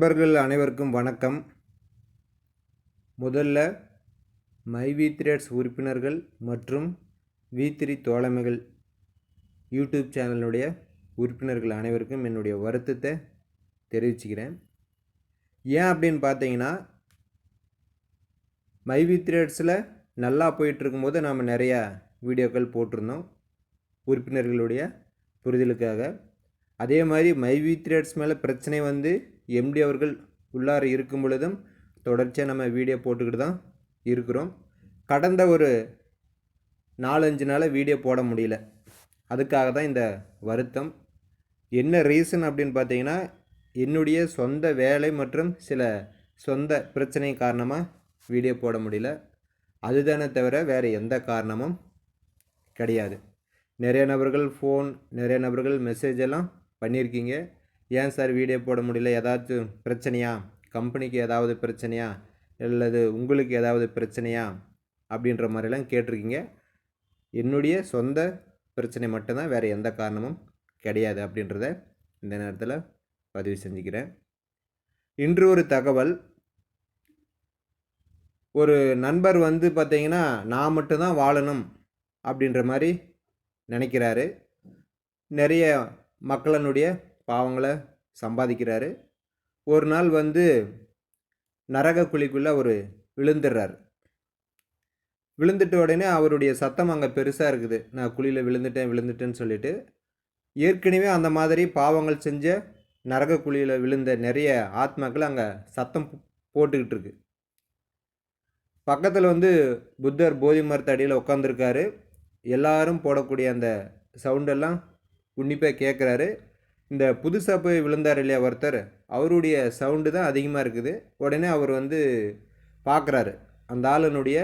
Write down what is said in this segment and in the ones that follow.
நண்பர்கள் அனைவருக்கும் வணக்கம். முதல்ல மை வி த்ரேட்ஸ் உறுப்பினர்கள் மற்றும் வி த்ரீ தோழமைகள் யூடியூப் சேனலுடைய உறுப்பினர்கள் அனைவருக்கும் என்னுடைய வருத்தத்தை தெரிவிச்சுக்கிறேன். ஏன் அப்படின்னு பார்த்தீங்கன்னா மை வி த்ரேட்ஸில் நல்லா போயிட்டுருக்கும்போது நாம் நிறையா வீடியோக்கள் போட்டிருந்தோம் உறுப்பினர்களுடைய புரிதலுக்காக. அதே மாதிரி மை வி த்ரேட்ஸ் மேலே பிரச்சனை வந்து எம்டி அவர்கள் உள்ளார இருக்கும் பொழுதும் தொடர்ச்சியாக நம்ம வீடியோ போட்டுக்கிட்டு தான் இருக்கிறோம். கடந்த ஒரு நாலஞ்சு நாளாக வீடியோ போட முடியல. அதுக்காக தான் இந்த வருத்தம். என்ன ரீசன் அப்படின்னு பார்த்தீங்கன்னா என்னுடைய சொந்த வேலை மற்றும் சில சொந்த பிரச்சனை காரணமாக வீடியோ போட முடியல. அதுதானே தவிர வேறு எந்த காரணமும் கிடையாது. நிறைய நபர்கள் ஃபோன் நிறைய நபர்கள் மெசேஜ் எல்லாம் பண்ணியிருக்கீங்க. ஏன் சார் வீடியோ போட முடியல? ஏதாச்சும் பிரச்சனையா? கம்பெனிக்கு ஏதாவது பிரச்சனையா? அல்லது உங்களுக்கு ஏதாவது பிரச்சனையா? அப்படின்ற மாதிரிலாம் கேட்டிருக்கீங்க. என்னுடைய சொந்த பிரச்சனை மட்டும்தான் வேறு எந்த காரணமும் கிடையாது அப்படின்றத இந்த நேரத்தில் பதிவு செஞ்சுக்கிறேன். இன்று ஒரு தகவல். ஒரு நண்பர் வந்து பார்த்தீங்கன்னா நான் மட்டும்தான் வாழணும் அப்படின்ற மாதிரி நினைக்கிறாரு. நிறைய மக்களினுடைய பாவங்களை சம்பாதிக்கிறாரு. ஒரு நாள் வந்து நரக குழிக்குள்ளே அவர் விழுந்துடுறாரு விழுந்துட்ட உடனே அவருடைய சத்தம் அங்கே பெருசாக இருக்குது. நான் குழியில் விழுந்துட்டேன் விழுந்துட்டேன்னு சொல்லிட்டு. ஏற்கனவே அந்த மாதிரி பாவங்கள் செஞ்ச நரக குழியில் விழுந்த நிறைய ஆத்மாக்கள் அங்கே சத்தம் போட்டுக்கிட்டு இருக்கு. பக்கத்தில் வந்து புத்தர் போதி மரத்தடியில் உட்காந்துருக்காரு எல்லாரும் போடக்கூடிய அந்த சவுண்டெல்லாம் உன்னிப்பாக கேட்குறாரு இந்த புதுசாக போய் விழுந்தார் இல்லையா ஒருத்தர் அவருடைய சவுண்டு தான் அதிகமாக இருக்குது. உடனே அவர் வந்து பார்க்குறாரு. அந்த ஆளுனுடைய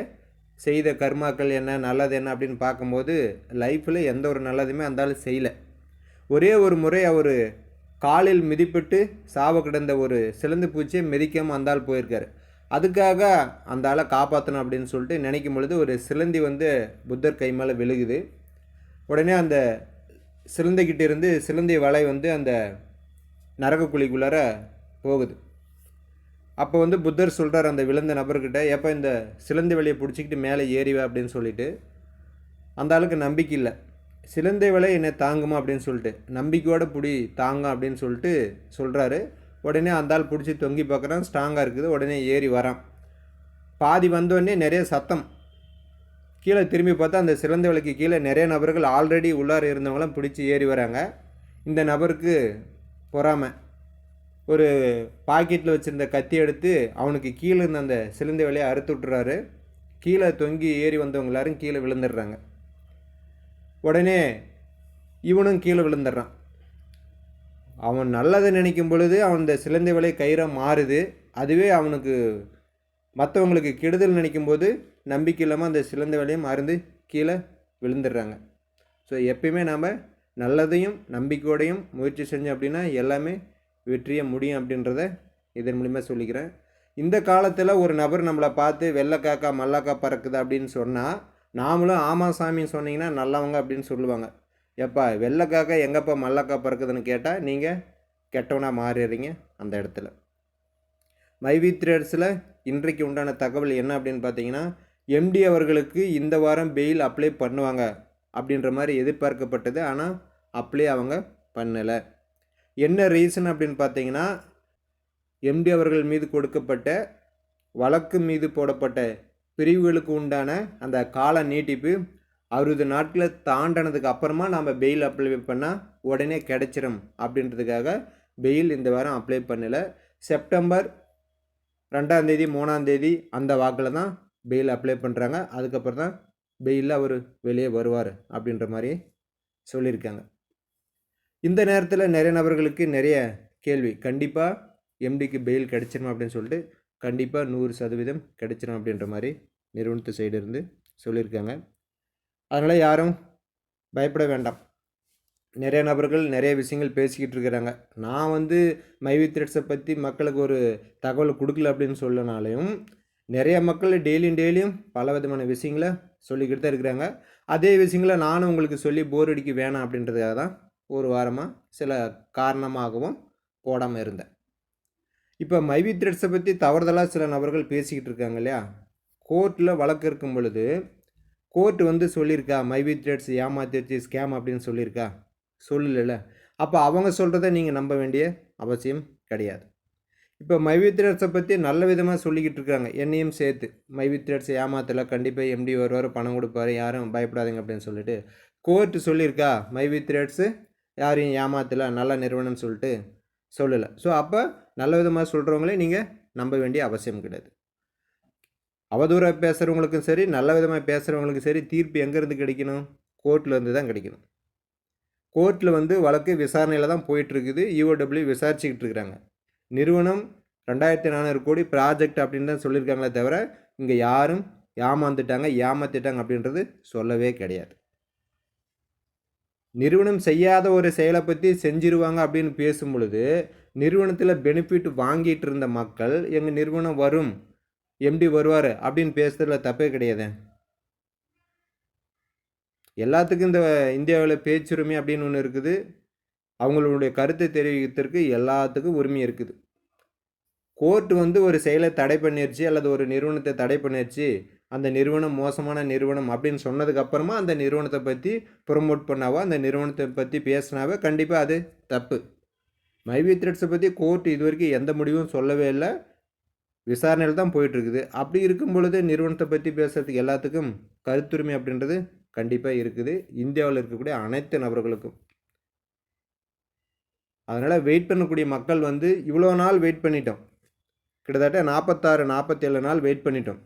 செய்த கர்மாக்கள் என்ன நல்லது என்ன அப்படின்னு பார்க்கும்போது லைஃப்பில் எந்த ஒரு நல்லதுமே அந்த ஆள் செய்யலை. ஒரே ஒரு முறை அவர் காலில் மிதிப்பட்டு சாவ கிடந்த ஒரு சிலந்து பூச்சியை மிதிக்காமல் அந்த ஆள் போயிருக்காரு. அதுக்காக அந்த ஆளை காப்பாற்றணும் அப்படின்னு சொல்லிட்டு நினைக்கும் பொழுது ஒரு சிலந்தி வந்து புத்தர் கை மேலே விழுகுது. உடனே அந்த சிலந்தைக்கிட்ட இருந்து சிலந்தை வலை வந்து அந்த நரக குழிக்குள்ளார போகுது. அப்போ வந்து புத்தர் சொல்கிறார் அந்த விழுந்த நபர்கிட்ட எப்போ இந்த சிலந்தி வலையை பிடிச்சிக்கிட்டு மேலே ஏறிவா அப்படின்னு சொல்லிட்டு. அந்த ஆளுக்கு நம்பிக்கை இல்லை. சிலந்தை வலை என்னை தாங்குமா? அப்படின்னு சொல்லிட்டு. நம்பிக்கையோட பிடி தாங்கும் அப்படின்னு சொல்லிட்டு சொல்கிறாரு உடனே அந்த ஆள் பிடிச்சி தொங்கி பார்க்குறான். ஸ்ட்ராங்காக இருக்குது. உடனே ஏறி வரான். பாதி வந்தோடனே நிறைய சத்தம். கீழே திரும்பி பார்த்தா அந்த சிறந்த விலைக்கு கீழே நிறைய நபர்கள் ஆல்ரெடி உள்ளார இருந்தவங்களாம் பிடிச்சி ஏறி வராங்க. இந்த நபருக்கு பொறாமை. ஒரு பாக்கெட்டில் வச்சுருந்த கத்தி எடுத்து அவனுக்கு கீழே இருந்த அந்த சிலந்த வேலையை அறுத்து விட்டுறாரு. கீழே தொங்கி ஏறி வந்தவங்க எல்லாரும் கீழே விழுந்துடுறாங்க. உடனே இவனும் கீழே விழுந்துடுறான். அவன் நல்லதை நினைக்கும் பொழுது அவன் இந்த சிலந்தை விலை கயிறாக மாறுது. அதுவே அவனுக்கு மற்றவங்களுக்கு கெடுதல் நினைக்கும் போது நம்பிக்கை இல்லாமல் அந்த சிலந்த வேலையும் மறந்து கீழே விழுந்துடுறாங்க. ஸோ எப்பயுமே நாம் நல்லதையும் நம்பிக்கையோடையும் முயற்சி செஞ்சோம் அப்படின்னா எல்லாமே வெற்றிய முடியும் அப்படின்றத இதன் மூலிமா சொல்லிக்கிறேன். இந்த காலத்தில் ஒரு நபர் நம்மளை பார்த்து வெள்ளைக்காக்கா மல்லாக்கா பறக்குது அப்படின்னு சொன்னால் நாமளும் ஆமாம் சாமின்னு சொன்னீங்கன்னா நல்லவங்க அப்படின்னு சொல்லுவாங்க. எப்பா வெள்ளைக்காக்கா எங்கப்பா மல்லாக்கா பறக்குதுன்னு கேட்டால் நீங்கள் கெட்டவனாக மாறிடுறீங்க அந்த இடத்துல. மைவி த்ரேட்ஸில் இன்றைக்கு உண்டான தகவல் என்ன அப்படின்னு பார்த்தீங்கன்னா எம்டி அவர்களுக்கு இந்த வாரம் பெயில் அப்ளை பண்ணுவாங்க அப்படின்ற மாதிரி எதிர்பார்க்கப்பட்டது ஆனால் அப்ளை அவங்க பண்ணலை. என்ன ரீசன் அப்படின்னு பார்த்தீங்கன்னா எம்டி அவர்கள் மீது கொடுக்கப்பட்ட வழக்கு மீது போடப்பட்ட பிரிவுகளுக்கு உண்டான அந்த கால நீட்டிப்பு அறுபது நாட்களை தாண்டினதுக்கு அப்புறமா நம்ம பெயில் அப்ளை பண்ணால் உடனே கிடைச்சிரும் அப்படின்றதுக்காக பெயில் இந்த வாரம் அப்ளை பண்ணலை. செப்டம்பர் ரெண்டாந்தேதி மூணாந்தேதி அந்த வாக்கில் தான் பெயில் அப்ளை பண்ணுறாங்க அதுக்கப்புறம் தான் பெயிலில் அவர் வெளியே வருவார் அப்படின்ற மாதிரி சொல்லியிருக்காங்க. இந்த நேரத்தில் நிறைய நபர்களுக்கு நிறைய கேள்வி. கண்டிப்பாக எம்டிக்கு பெயில் கிடைச்சிரும் அப்படின்னு சொல்லிட்டு கண்டிப்பாக நூறு சதவீதம் கிடைச்சிரும் அப்படின்ற மாதிரி நிறுவனத்து சைடு இருந்து சொல்லியிருக்காங்க. அதனால் யாரும் பயப்பட வேண்டாம். நிறைய நபர்கள் நிறைய விஷயங்கள் பேசிக்கிட்டு இருக்கிறாங்க. நான் வந்து மைவி த்ரெட்ஸை பற்றி மக்களுக்கு ஒரு தகவல் கொடுக்கல அப்படின்னு சொல்லனாலையும் நிறைய மக்கள் டெய்லியும் டெய்லியும் பல விதமான விஷயங்களை சொல்லிக்கிட்டு தான் இருக்கிறாங்க. அதே விஷயங்களை நானும் உங்களுக்கு சொல்லி போர் அடிக்க வேணாம் அப்படின்றதுக்காக தான் ஒரு வாரமாக சில காரணமாகவும் போடாமல் இருந்தேன். இப்போ மைவி த்ரெட்ஸை பற்றி தவறுதலாக சில நபர்கள் பேசிக்கிட்டு இருக்காங்க இல்லையா? கோர்ட்டில் வழக்கு இருக்கும் பொழுது கோர்ட் வந்து சொல்லியிருக்கா மைவி த்ரெட்ஸ் ஏமாத்திருச்சு ஸ்கேம் அப்படின்னு சொல்லியிருக்கா? சொல்லல அப்போ அவங்க சொல்கிறத நீங்கள் நம்ப வேண்டிய அவசியம் கிடையாது. இப்போ மைவி த்ரெட்ஸை பற்றி நல்ல விதமாக சொல்லிக்கிட்டு இருக்காங்க. என்னையும் சேர்த்து. மைவி த்ரெட்ஸ் ஏமாத்தலை கண்டிப்பாக எம்டி வருவார் பணம் கொடுப்பாரு. யாரும் பயப்படாதீங்க அப்படின்னு சொல்லிட்டு கோர்ட்டு சொல்லியிருக்கா. மைவி த்ரெட்ஸு யாரையும் ஏமாத்தலை நல்ல நிறுவனம்னு சொல்லிட்டு சொல்லலை. ஸோ அப்போ நல்ல விதமாக சொல்கிறவங்களே நீங்கள் நம்ப வேண்டிய அவசியம் கிடையாது. அவதூறாக பேசுகிறவங்களுக்கும் சரி நல்ல விதமாக பேசுகிறவங்களுக்கும் சரி தீர்ப்பு எங்கேருந்து கிடைக்கணும்? கோர்ட்லேருந்து தான் கிடைக்கணும். கோர்ட்டில் வந்து வழக்கு விசாரணையில் தான் போயிட்டுருக்குது யூஓடபிள்யூ விசாரிச்சுக்கிட்டு இருக்கிறாங்க. நிறுவனம் ரெண்டாயிரத்தி நானூறு கோடி ப்ராஜெக்ட் அப்படின்னு தான் சொல்லியிருக்காங்களே தவிர இங்கே யாரும் ஏமாந்துட்டாங்க ஏமாத்திட்டாங்க அப்படின்றது சொல்லவே கிடையாது. நிறுவனம் செய்யாத ஒரு செயலை பற்றி செஞ்சிருவாங்க அப்படின்னு பேசும் பொழுது நிறுவனத்தில் பெனிஃபிட் வாங்கிட்டு இருந்த மக்கள் எங்கள் நிறுவனம் வரும் எம்டி வருவார் அப்படின்னு பேசுறதுல தப்பே கிடையாது. எல்லாத்துக்கும் இந்த இந்தியாவில் பேச்சுரிமை அப்படின்னு ஒன்று இருக்குது. அவங்களுடைய கருத்தை தெரிவிக்கிறதுக்கு எல்லாத்துக்கும் உரிமை இருக்குது. கோர்ட் வந்து ஒரு செயலை தடை பண்ணிருச்சு அல்லது ஒரு நிறுவனத்தை தடை பண்ணிருச்சு அந்த நிறுவனம் மோசமான நிறுவனம் அப்படின்னு சொன்னதுக்கப்புறமா அந்த நிறுவனத்தை பற்றி ப்ரொமோட் பண்ணாவோ அந்த நிறுவனத்தை பற்றி பேசினாவோ கண்டிப்பாக அது தப்பு. மைவி த்ரெட்ஸை பற்றி கோர்ட் இது வரைக்கும் எந்த முடிவும் சொல்லவே இல்லை. விசாரணையில் தான் போயிட்டுருக்குது. அப்படி இருக்கும் பொழுது நிறுவனத்தை பற்றி பேசுகிறதுக்கு எல்லாத்துக்கும் கருத்துரிமை அப்படின்றது கண்டிப்பாக இருக்குது. இந்தியாவில் இருக்கக்கூடிய அனைத்து நபர்களுக்கும். அதனால் வெயிட் பண்ணக்கூடிய மக்கள் வந்து இவ்வளோ நாள் வெயிட் பண்ணிட்டோம். கிட்டத்தட்ட நாற்பத்தாறு நாற்பத்தேழு நாள் வெயிட் பண்ணிட்டோம்.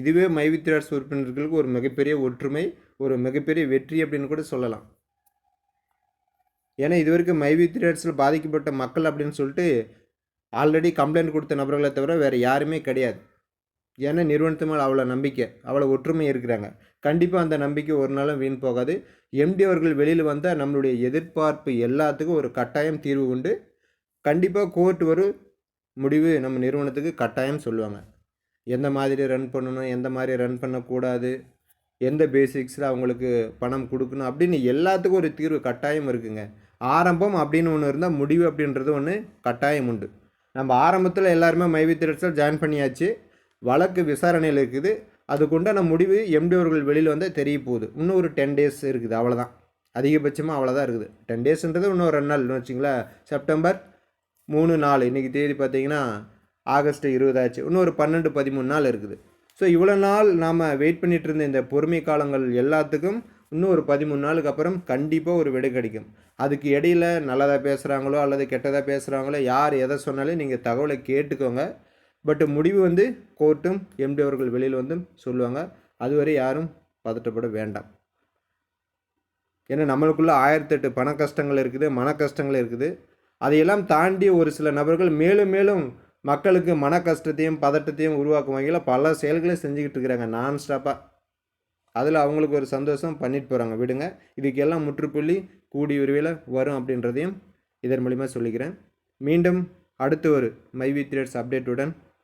இதுவே மைவித்திராட்ஸ் உறுப்பினர்களுக்கு ஒரு மிகப்பெரிய ஒற்றுமை ஒரு மிகப்பெரிய வெற்றி அப்படின்னு கூட சொல்லலாம். ஏன்னா இது வரைக்கும் மைவித்ராட்ஸில் பாதிக்கப்பட்ட மக்கள் அப்படின்னு சொல்லிட்டு ஆல்ரெடி கம்ப்ளைண்ட் கொடுத்த நபர்களை தவிர வேறு யாருமே கிடையாது. ஏன்னா நிறுவனத்து மேலே அவ்வளோ நம்பிக்கை அவ்வளோ ஒற்றுமை இருக்கிறாங்க. கண்டிப்பாக அந்த நம்பிக்கை ஒரு நாளும் வீண் போகாது. எம்டி அவர்கள் வெளியில் வந்தால் நம்மளுடைய எதிர்பார்ப்பு எல்லாத்துக்கும் ஒரு கட்டாயம் தீர்வு உண்டு. கண்டிப்பாக கோர்ட் ஒரு முடிவு நம்ம நிறுவனத்துக்கு கட்டாயம் சொல்லுவாங்க. எந்த மாதிரி ரன் பண்ணணும் எந்த மாதிரி ரன் பண்ணக்கூடாது எந்த பேசிக்ஸில் அவங்களுக்கு பணம் கொடுக்கணும் அப்படின்னு எல்லாத்துக்கும் ஒரு தீர்வு கட்டாயம் இருக்குங்க. ஆரம்பம் அப்படின்னு ஒன்று இருந்தால் முடிவு அப்படின்றது ஒன்று கட்டாயம் உண்டு. நம்ம ஆரம்பத்தில் எல்லாருமே மைவி திரட்ஸில் ஜாயின் பண்ணியாச்சு. வழக்கு விசாரணையில் இருக்குது. அதுக்குண்டான முடிவு எம்டி அவர்கள் வெளியில் வந்தால் தெரிய போகுது. இன்னும் ஒரு டென் டேஸ் இருக்குது. அவ்வளோதான் அதிகபட்சமாக அவ்வளோதான் இருக்குது. டென் டேஸ்ன்றது இன்னும் ரெண்டு நாள். வச்சிங்களேன் செப்டம்பர் மூணு நாலு. இன்றைக்கி தேதி பார்த்தீங்கன்னா ஆகஸ்ட் இருபதாச்சு இன்னும் ஒரு பன்னெண்டு பதிமூணு நாள் இருக்குது. ஸோ இவ்வளோ நாள் நாம் வெயிட் பண்ணிகிட்டு இருந்த இந்த பொறுமை காலங்கள் எல்லாத்துக்கும் இன்னும் ஒரு பதிமூணு நாளுக்கு அப்புறம் கண்டிப்பாக ஒரு விடை கிடைக்கும். அதுக்கு இடையில் நல்லதாக பேசுகிறாங்களோ அல்லது கெட்டதாக பேசுகிறாங்களோ யார் எதை சொன்னாலும் நீங்கள் தகவலை கேட்டுக்கோங்க. பட் முடிவு வந்து கோர்ட்டும் எம்டி அவர்கள் வெளியில் வந்து சொல்லுவாங்க. அதுவரை யாரும் பதட்டப்பட வேண்டாம். ஏன்னா நம்மளுக்குள்ள ஆயிரத்தெட்டு பண கஷ்டங்கள் இருக்குது மன கஷ்டங்கள் இருக்குது. அதையெல்லாம் தாண்டி ஒரு சில நபர்கள் மேலும் மேலும் மக்களுக்கு மன கஷ்டத்தையும் பதட்டத்தையும் உருவாக்கும் வகையில் பல செயல்களை செஞ்சுக்கிட்டு இருக்கிறாங்க. நான் ஸ்டாப்பாக அதில் அவங்களுக்கு ஒரு சந்தோஷம் பண்ணிட்டு போகிறாங்க விடுங்க. இதுக்கெல்லாம் முற்றுப்புள்ளி கூடி விரைவில் வரும் அப்படின்றதையும் இதன் மூலிமா சொல்லிக்கிறேன். மீண்டும் அடுத்து ஒரு மைவி த்ரேட்ஸ் அப்டேட்டுடன்